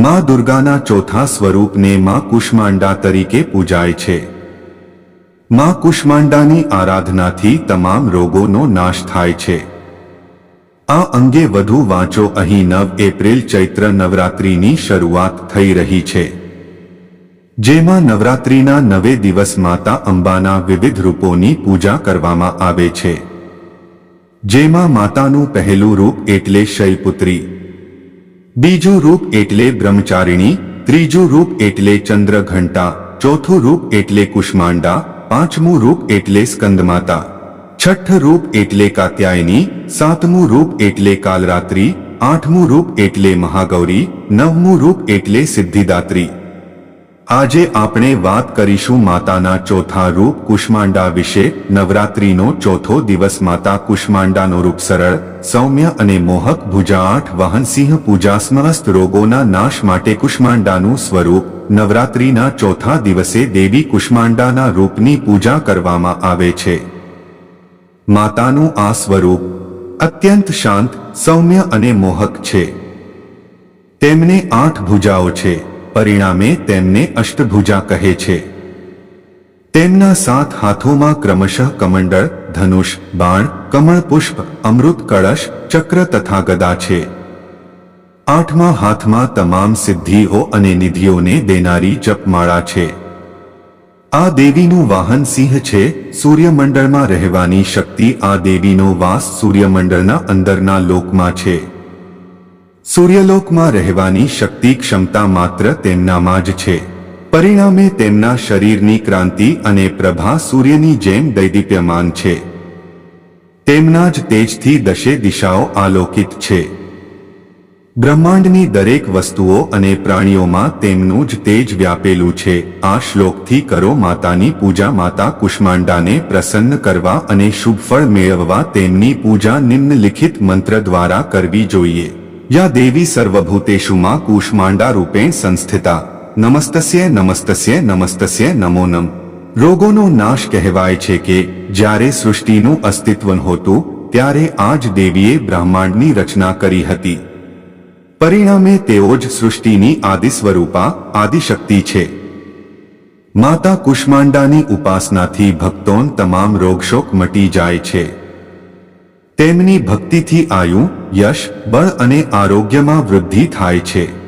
માં દુર્ગાના ચોથા સ્વરૂપને માં કુષ્માંડા તરીકે પૂજાય છે. માં કુષ્માંડાની આરાધનાથી તમામ રોગોનો નાશ થાય છે. આ અંગે વધુ વાંચો અહીં નવ એપ્રિલ ચૈત્ર નવરાત્રિની શરૂઆત થઈ રહી છે. જેમાં નવરાત્રિના નવે દિવસ માતા અંબાના વિવિધ રૂપોની પૂજા કરવામાં આવે છે. જેમાં માતાનું પહેલું રૂપ એટલે શૈલપુત્રી બીજું રૂપ એટલે બ્રહ્મચારિણી, ત્રીજું રૂપ એટલે ચંદ્રઘંટા, ચોથું રૂપ એટલે કુષ્માંડા, પાંચમું રૂપ એટલે સ્કંદમાતા. છઠ્ઠ રૂપ એટલે કાત્યાયની, સાતમું રૂપ એટલે કાલરાત્રી, આઠમું રૂપ એટલે મહાગૌરી, નવમું રૂપ એટલે સિદ્ધિદાત્રી. આજે આપણે વાત કરીશું માતાના ચોથા રૂપ કુષ્માંડા વિશે. નવરાત્રીનો ચોથો દિવસ માતા કુષ્માંડાનો રૂપ સરળ, સૌમ્ય અને મોહક ભુજા આઠ વાહનસિંહ પૂજા સમસ્ત રોગોના નાશ માટે કુષ્માંડાનું સ્વરૂપ. નવરાત્રીના ચોથા દિવસે દેવી કુષ્માંડાના રૂપની પૂજા કરવામાં આવે છે. માતાનું આ સ્વરૂપ અત્યંત શાંત, સૌમ્ય અને મોહક છે. તેમને આઠ ભુજાઓ છે. પરિણામે તેમને અષ્ટભુજા કહે છે. તેમના સાત હાથોમાં ક્રમશઃ કમંડળ, ધનુષ, બાણ, કમળ પુષ્પ, અમૃત કળશ, ચક્ર તથા ગદા છે. આઠમા હાથમાં તમામ સિદ્ધિઓ અને નિધિઓને દેનારી જપમાળા છે. આ દેવીનું વાહન સિંહ છે, સૂર્યમંડળમાં રહેવાની શક્તિ આ દેવીનો વાસ સૂર્યમંડળના અંદરના લોકમાં છે. સૂર્યલોકમાં રહેવાની શક્તિ ક્ષમતા માત્ર તેમનામાં જ છે. પરિણામે તેમના શરીરની ક્રાંતિ અને પ્રભા સૂર્યની જેમ દૈદીપ્યમાન છે. તેમના જ તેજથી દશે દિશાઓ આલોકિત છે. બ્રહ્માંડની દરેક વસ્તુઓ અને પ્રાણીઓમાં તેમનું જ તેજ વ્યાપેલું છે. આ શ્લોકથી કરો માતાની પૂજા, માતા કુષ્માંડાને પ્રસન્ન કરવા અને શુભ ફળ મેળવવા તેમની પૂજા નિમ્નલિખિત મંત્ર દ્વારા કરવી જોઈએ. યા દેવી સર્વભૂતેષુમાં કુષ્માંડા રૂપેણ સંસ્થિતા નમસ્તસ્ય નમસ્તસ્ય નમસ્તસ્ય નમો નમ રોગોનો નાશ કહેવાય છે કે જ્યારે સૃષ્ટિનું અસ્તિત્વ હોતું ત્યારે આ જ દેવીએ બ્રહ્માંડની રચના કરી હતી પરિણામે તેઓ જ સૃષ્ટિની આદિ સ્વરૂપા આદિશક્તિ છે માતા કુષ્માંડાની ઉપાસનાથી ભક્તોન તમામ રોગશોક મટી જાય છે તેમની ભક્તિથી આયુ યશ બળ અને આરોગ્યમાં વૃદ્ધિ થાય છે.